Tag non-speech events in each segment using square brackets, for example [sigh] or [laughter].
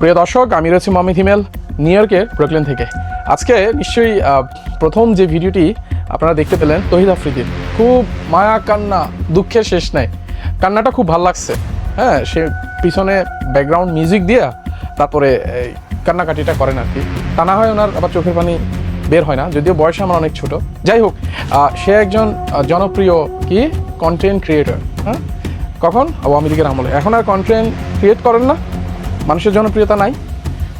প্রিয় দর্শক, আমি রয়েছি হিমেল, নিউ ইয়র্কের ব্রুকলিন থেকে। আজকে নিশ্চয়ই প্রথম যে ভিডিওটি আপনারা দেখতে পেলেন, তহিদ আফ্রিদির খুব মায়া, কান্না, দুঃখের শেষ নাই। কান্নাটা খুব ভালো লাগছে। হ্যাঁ সে পিছনে ব্যাকগ্রাউন্ড মিউজিক দিয়া তারপরে কান্নাকাটিটা করেন আর কি। তা না হয় ওনার আবার চোখের পানি বের হয় না, যদিও বয়স আমার অনেক ছোট। যাই হোক সে একজন জনপ্রিয় কি? কন্টেন্ট ক্রিয়েটর হ্যাঁ? কখন? আওয়ামী লীগের আমলে। এখন আর কন্টেন্ট ক্রিয়েট করেন না। মানুষের জনপ্রিয়তা নাই।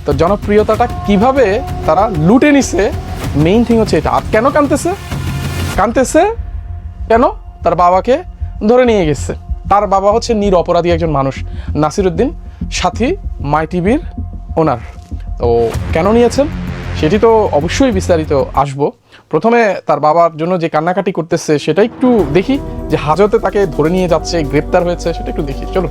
তো জনপ্রিয়তাটা কীভাবে তারা লুটে নিছে মেইন থিং হচ্ছে এটা। আর কেন কানতেছে? কানতেছে কেন? তার বাবাকে ধরে নিয়ে গেছে। তার বাবা হচ্ছে নির অপরাধী একজন মানুষ, নাসিরুদ্দিন, সাথী, মাই টিভির ওনার তো কেন নিয়েছেন? সেটি তো অবশ্যই বিস্তারিত আসব। প্রথমে তার বাবার জন্য যে কান্নাকাটি করতেছে, সেটা একটু দেখি যে হাজতে তাকে ধরে নিয়ে যাচ্ছে, গ্রেপ্তার হয়েছে, সেটা একটু দেখি। চলো।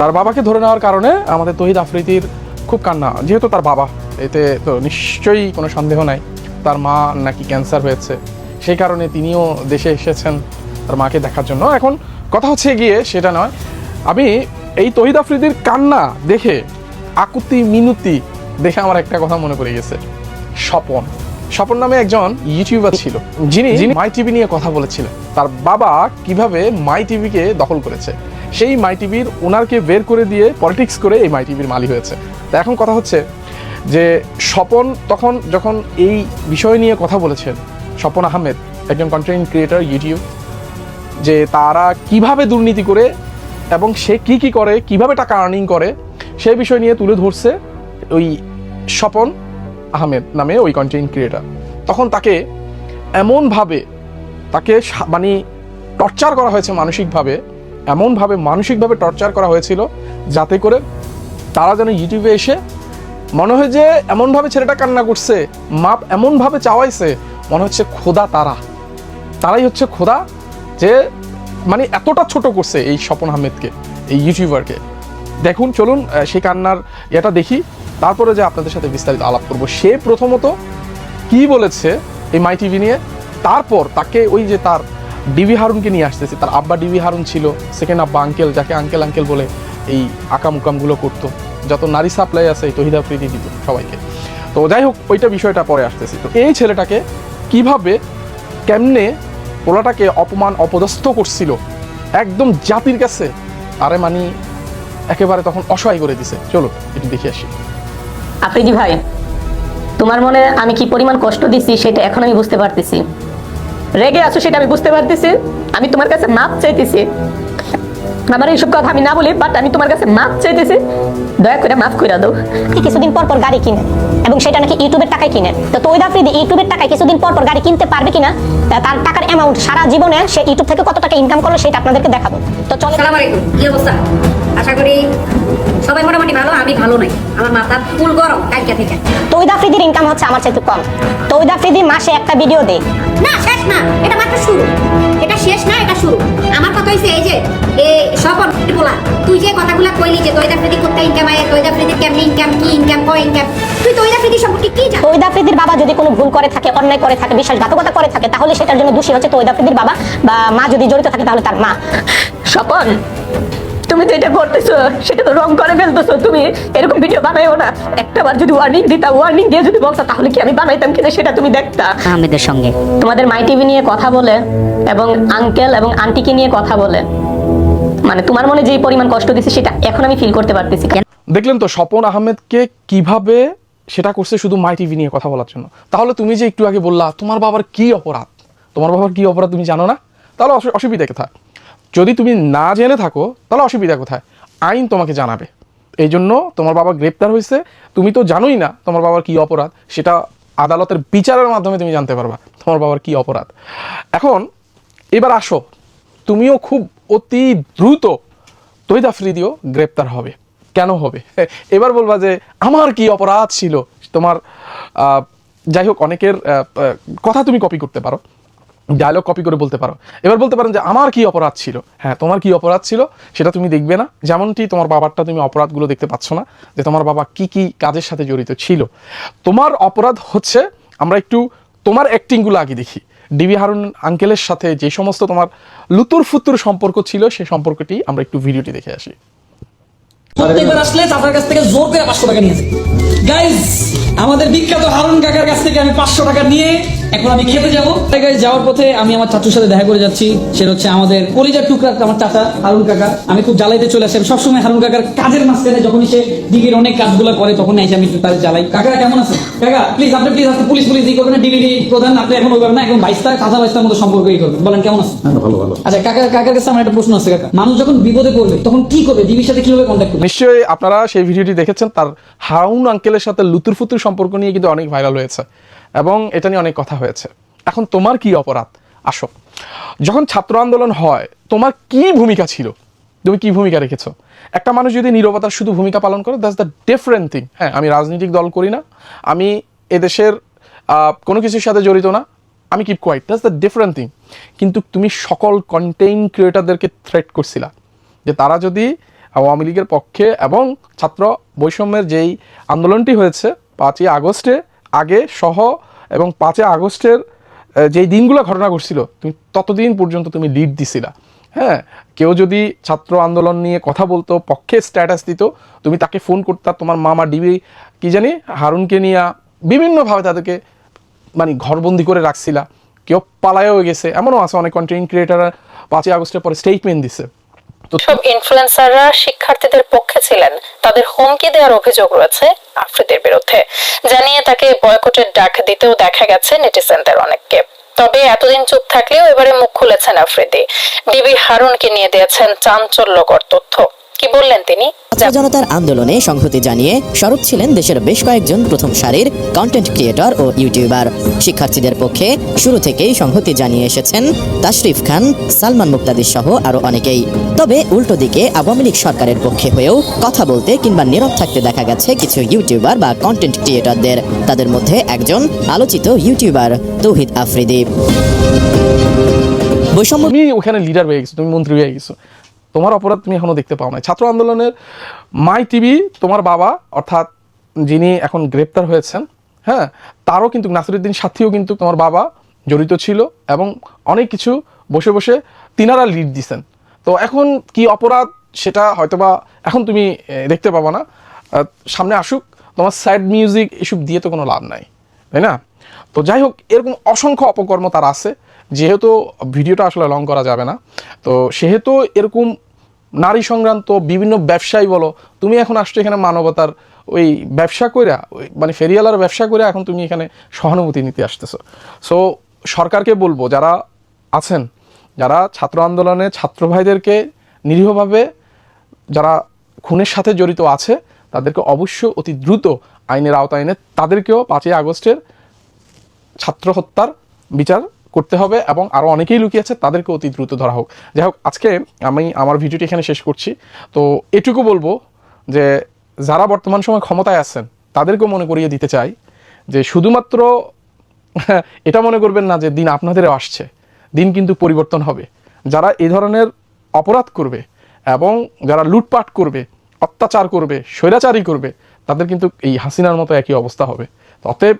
তার বাবাকে ধরে নেওয়ার কারণে আমাদের তহিদ আফ্রিদির খুব কান্না, যেহেতু তার বাবা। এতে তো নিশ্চয়ই কোনো সন্দেহ নাই তার মা নাকি ক্যান্সার হয়েছে। সেই কারণে তিনিও দেশে এসেছেন তার মাকে দেখার জন্য। এখন কথা হচ্ছে গিয়ে সেটা নয় আমি এই তহিদ আফ্রিদির কান্না দেখে আকুতি মিনুতি দেখে আমার একটা কথা মনে পড়ে গেছে। স্বপন। স্বপন নামে একজন ইউটিউবার ছিল। যিনি যিনি মাই টিভি নিয়ে কথা বলেছিলেন। তার বাবা কীভাবে মাই টিভিকে দখল করেছে? সেই মাই টিভির ওনারকে বের করে দিয়ে পলিটিক্স করে এই মাই টিভির মালি হয়েছে। তা এখন কথা হচ্ছে যে স্বপন তখন যখন এই বিষয় নিয়ে কথা বলেছেন, স্বপন আহমেদ, একজন কন্টেন্ট ক্রিয়েটার ইউটিউব যে তারা কীভাবে দুর্নীতি করে এবং সে কি কি করে, কীভাবে টাকা আর্নিং করে সেই বিষয় নিয়ে তুলে ধরছে ওই স্বপন আহমেদ নামে ওই কন্টেন্ট ক্রিয়েটার তখন তাকে এমনভাবে তাকে মানে টর্চার করা হয়েছে মানসিকভাবে, এমনভাবে মানসিকভাবে টর্চার করা হয়েছিল যাতে করে তারা যেন ইউটিউবে এসে মনে হয় যে এমনভাবে ছেলেটা কান্না করছে, মাপ এমনভাবে চাওয়াইছে, মনে হচ্ছে খোদা তারা। তারাই হচ্ছে খোদা যে মানে এতটা ছোট করছে এই স্বপন আহমেদকে, এই ইউটিউবারকে। দেখুন, চলুন সেই কান্নার এটা দেখি। তারপরে যে আপনাদের সাথে বিস্তারিত আলাপ করব, সে প্রথমত কি বলেছে এই মাই টিভি নিয়ে? তারপর তাকে ওই যে তার ডিবি হারুনকে নিয়ে আসতেছে, তার আব্বা ডিবি হারুন ছিল সেকেন্ড আব্বা আঙ্কেল যাকে আঙ্কেল আঙ্কেল বলে এই আকাম উকামগুলো করতো। যত নারী সাপ্লাই আছে তহিদা প্রীতি দিত সবাইকে। তো যাই হোক ওইটা বিষয়টা পরে আসতেছি। তো এই ছেলেটাকে কীভাবে, কেমনে পোলাটাকে অপমান, অপদস্থ করছিল, একদম জাতির কাছে, আরে মানি, একেবারে তখন অসহায় করে দিছে। চলো, একটু দেখে আসি। আফ্রিদি ভাই, তোমার মনে আমি কি পরিমাণ কষ্ট দিছি, সেটা এখন আমি বুঝতে পারতেছি। রেগে আছো সেটা আমি বুঝতে পারতেছি, আমি তোমার কাছে মাপ চাইতেছি। আমার এইসব কথা আমি না বলি বাট আমি তোমার কাছে মাপ চাইতেছি। দয়া করে মাফ করে দাও। কিছুদিন পর পর গাড়ি কিনে এবং সেটা নাকি ইউটিউবের টাকায় কিনে তো তৈরি আফ্রিদি ইউটিউবের টাকায় কিছুদিন পর পর গাড়ি কিনতে পারবে কিনা তার টাকার অ্যামাউন্ট সারা জীবনে সে ইউটিউব থেকে কত টাকা ইনকাম করল সেটা আপনাদেরকে দেখাবো। তো চলো। সালাম আলাইকুম। কি অবস্থা? আশা করি সবাই মোটামুটি ভালো আমি ভালো নাই। আমার মাথা ফুল গরম কালকে থেকে। তৈদ আফ্রিদির ইনকাম হচ্ছে আমার চাইতে কম। তৈদ আফ্রিদি মাসে একটা ভিডিও দেয় না শেষ না। এটা মাত্র শুরু। এটা শেষ না এটা শুরু। আমার কথা হইছে এই যে সফর বলা তুই যে কথাগুলো কইলি যে তৈদা ফ্রিদি করতে ইনকাম আয় তৈদা ফ্রিদি কেমনি ইনকাম কি ইনকাম কয় ইনকাম তুই তৈদা ফ্রিদি সম্পর্কে কি জানিস? তৈদ বাবা যদি কোনো ভুল করে থাকে অন্যায় করে থাকে বিশ্বাসঘাতকতা করে থাকে তাহলে সেটার জন্য দোষী হচ্ছে তৈদ বাবা বা মা যদি জড়িত থাকে তাহলে তার মা। স্বপন তুমি যেটা করতেছো সেটা তো রং করে ফেলতেছো তুমি এরকম ভিডিও বানাইও না। একটা বার যদি ওয়ার্নিং দিতা ওয়ার্নিং দিয়ে যদি বলতা তাহলে কি আমি বানাইতাম কিনা সেটা তুমি দেখতা? আহমেদের সঙ্গে। তোমাদের মাই টিভি নিয়ে কথা বলে এবং আঙ্কেল এবং আন্টিকে নিয়ে কথা বলে। মানে তোমার মনে যে পরিমাণ কষ্ট দিছে সেটা এখন আমি ফিল করতে পারতেছি। দেখলেন তো স্বপন আহমেদকে কীভাবে সেটা করছে শুধু মাই টিভি নিয়ে কথা বলার জন্য। তাহলে তুমি যে একটু আগে বললা তোমার বাবার কি অপরাধ? তোমার বাবার কি অপরাধ তুমি জানো না? তাহলে অসুবিধা কোথায় যদি তুমি না জেনে থাকো তাহলে অসুবিধা কোথায়? আইন তোমাকে জানাবে। এই জন্য তোমার বাবা গ্রেপ্তার হয়েছে। তুমি তো জানোই না তোমার বাবার কি অপরাধ। সেটা আদালতের বিচারের মাধ্যমে তুমি জানতে পারবা তোমার বাবার কি অপরাধ। এখন এবার আসো তুমিও খুব অতি দ্রুত তৈদ আফ্রিদিও গ্রেপ্তার হবে। কেন হবে? এবার বলবা যে আমার কি অপরাধ ছিল? তোমার যাই হোক, অনেকের কথা তুমি কপি করতে পারো। ডায়লগ কপি করে বলতে পারো। এবার বলতে পারেন যে আমার কি অপরাধ ছিল? হ্যাঁ তোমার কি অপরাধ ছিল? সেটা তুমি দেখবে না। যেমনটি তোমার বাবারটা তুমি অপরাধগুলো দেখতে পাচ্ছ না, যে তোমার বাবা কি কি কাজের সাথে জড়িত ছিল। তোমার অপরাধ হচ্ছে, আমরা একটু তোমার অ্যাক্টিংগুলো আগে দেখি। ডিবি হারুন আঙ্কেলের সাথে যে সমস্ত তোমার লুতুর ফুতুর সম্পর্ক ছিল, সে সম্পর্কটি আমরা একটু ভিডিওটি দেখে আসি। প্রত্যেকবার আসলে কাছ থেকে জোর করে পাঁচশো টাকা নিয়েছে আমাদের বিখ্যাত হারুন কাকার কাছ থেকে আমি পাঁচশো টাকা নিয়ে এখন আমি খেতে যাব। গাইজ যাওয়ার পথে আমি আমার চাচুর সাথে দেখা করে যাচ্ছি। সেটা হচ্ছে আমাদের কলিজার টুকরা আমার চাচা হারুন কাকা। আমি খুব জ্বালাইতে চলে আসি। সবসময় হারুন কাকার কাজের মাঝখানে যখনই সে দিঘির অনেক কাজগুলো করে তখন এসে আমি একটু তাদের জ্বালাই। কাকারা কেমন আছে কাকা প্লিজ আপনি প্লিজ আপনি পুলিশ পুলিশ দিয়ে করবেন না প্রধান আপনি এখন ওইভাবে না একদম বাইশটা কাঁচা বাইশটার মতো সম্পর্কই করবেন। বলেন কেমন আছে ভালো ভালো। আচ্ছা কাকা কাকার কাছে আমার একটা প্রশ্ন আছে কাকা। মানুষ যখন বিপদে পড়বে তখন কি করবে? ডিবির সাথে কীভাবে কন্ট্যাক্ট করবে? নিশ্চয়ই আপনারা সেই ভিডিওটি দেখেছেন তার হাউন আঙ্কেলের সাথে লুতুর ফুতুর সম্পর্ক নিয়ে কিন্তু অনেক ভাইরাল হয়েছে এবং এটা নিয়ে অনেক কথা হয়েছে। এখন তোমার কি অপরাধ? আসো। যখন ছাত্র আন্দোলন হয়, তোমার কি ভূমিকা ছিল? তুমি কি ভূমিকা রেখেছো? একটা মানুষ যদি নীরবতার শুধু ভূমিকা পালন করে দ্যাটস দ্য ডিফারেন্ট থিং হ্যাঁ আমি রাজনৈতিক দল করি না, আমি এদেশের কোনো কিছুর সাথে জড়িত না, আমি keep quiet that's the different thing কিন্তু তুমি সকল কন্টেন্ট ক্রিয়েটারদেরকে থ্রেট করছিলা যে তারা যদি আওয়ামী লীগের পক্ষে এবং ছাত্র বৈষম্যের যেই আন্দোলনটি হয়েছে পাঁচই আগস্টে আগে সহ এবং পাঁচই আগস্টের যেই দিনগুলো ঘটনা ঘটছিল, তুমি ততদিন পর্যন্ত তুমি লিড দিছিলা। হ্যাঁ কেউ যদি ছাত্র আন্দোলন নিয়ে কথা বলতো, পক্ষে স্ট্যাটাস দিত, তুমি তাকে ফোন করতা, তোমার মামা ডিবি কি জানি, হারুনকে নিয়ে বিভিন্নভাবে তাদেরকে মানে ঘরবন্দি করে রাখছিলা। কেউ পালায়ও গেছে, এমনও আছে অনেক কন্টেন্ট ক্রিয়েটার পাঁচই আগস্টের পরে স্টেটমেন্ট দিছে। সব ইনফ্লুয়েন্সাররা শিক্ষার্থীদের পক্ষে ছিলেন। তাদের হুমকি দেওয়ার অভিযোগ রয়েছে আফ্রিদের বিরুদ্ধে। জানিয়ে তাকে বয়কটের ডাক দিতেও দেখা গেছে নেটিজেনদের অনেককে। তবে এতদিন চুপ থাকলেও এবারে মুখ খুলেছেন আফ্রিদি। ডিবি হারুনকে নিয়ে দিয়েছেন চাঞ্চল্যকর তথ্য। কি বললেন তিনি? জনতার আন্দোলনে সংহতি জানিয়ে সরব ছিলেন দেশের বেশ কয়েকজন প্রথম সারির কন্টেন্ট ক্রিয়েটর ও ইউটিউবার শিক্ষার্থীদের পক্ষে শুরু থেকেই সংহতি জানিয়ে এসেছেন তাশরিফ খান সালমান মুক্তাদির সহ আরও অনেকেই। তবে উল্টো দিকে আওয়ামী লীগ সরকারের পক্ষে হয়েও কথা বলতে কিংবা নীরব থাকতে দেখা গেছে কিছু ইউটিউবার বা কন্টেন্ট ক্রিয়েটরদের তাদের মধ্যে একজন আলোচিত ইউটিউবার তৌহিদ আফ্রিদি। বৈষম্য ওখানে লিডার হয়ে গেছো তুমি মন্ত্রী হয়ে গেছো। তোমার অপরাধ তুমি এখনও দেখতে পাও না ছাত্র আন্দোলনের মাই টিভি, তোমার বাবা, অর্থাৎ যিনি এখন গ্রেপ্তার হয়েছেন হ্যাঁ তারও কিন্তু নাসিরুদ্দিন সাথীও কিন্তু তোমার বাবা জড়িত ছিল এবং অনেক কিছু বসে বসে তিনারা লিড দিছেন। তো এখন কি অপরাধ সেটা হয়তোবা এখন তুমি দেখতে পাবা না। সামনে আসুক, তোমার স্যাড মিউজিক এসব দিয়ে তো কোনো লাভ নাই, তাই না? তো যাই হোক, এরকম অসংখ্য অপকর্ম তার আছে। যেহেতু ভিডিওটা আসলে লং করা যাবে না, তো সেহেতু এরকম নারী সংক্রান্ত বিভিন্ন ব্যবসায়ী বলো, তুমি এখন আসছো এখানে মানবতার ওই ব্যবসা কইরা, ওই মানে ফেরিয়ালার ব্যবসা করে এখন তুমি এখানে সহানুভূতি নিতে আসতেছো। সো সরকারকে বলব, যারা আছেন, যারা ছাত্র আন্দোলনে ছাত্র ভাইদেরকে নিরীহভাবে যারা খুনের সাথে জড়িত আছে, তাদেরকে অবশ্য অতি দ্রুত আইনের আওতায় এনে তাদেরকেও পাঁচই আগস্টের ছাত্র হত্যার বিচার করতে হবে এবং আরও অনেকেই লুকিয়ে আছে, তাদেরকে অতি দ্রুত ধরা হোক। যাই হোক, আজকে আমি আমার ভিডিওটি এখানে শেষ করছি। তো এটুকু বলব যে, যারা বর্তমান সময় ক্ষমতায় আছেন, তাদেরকেও মনে করিয়ে দিতে চাই যে, শুধুমাত্র [laughs] এটা মনে করবেন না যে, দিন আপনাদেরও আসছে। দিন কিন্তু পরিবর্তন হবে। যারা এই ধরনের অপরাধ করবে এবং যারা লুটপাট করবে, অত্যাচার করবে, স্বৈরাচারী করবে, তাদের কিন্তু এই হাসিনার মতো একই অবস্থা হবে। অতএব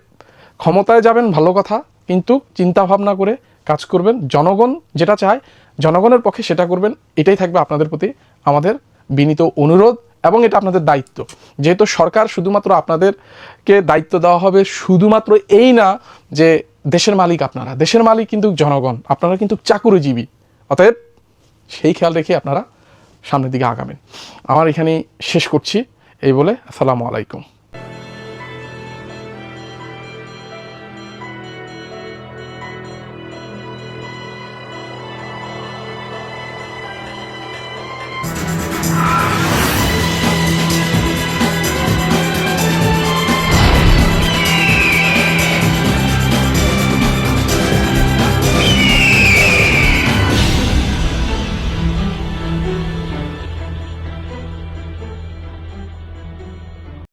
ক্ষমতায় যাবেন, ভালো কথা। কিন্তু চিন্তা ভাবনা করে কাজ করবেন। জনগণ যেটা চায়, জনগণের পক্ষে সেটা করবেন। এটাই থাকবে আপনাদের প্রতি আমাদের বিনীত অনুরোধ এবং এটা আপনাদের দায়িত্ব। যেহেতু সরকার শুধুমাত্র আপনাদেরকে দায়িত্ব দেওয়া হবে, শুধুমাত্র এই না যে দেশের মালিক আপনারা। দেশের মালিক কিন্তু জনগণ, আপনারা কিন্তু চাকুরিজীবী। অতএব সেই খেয়াল রেখে আপনারা সামনের দিকে আগাবেন। আমার এখানেই শেষ করছি। এই বলে আসসালামু আলাইকুম।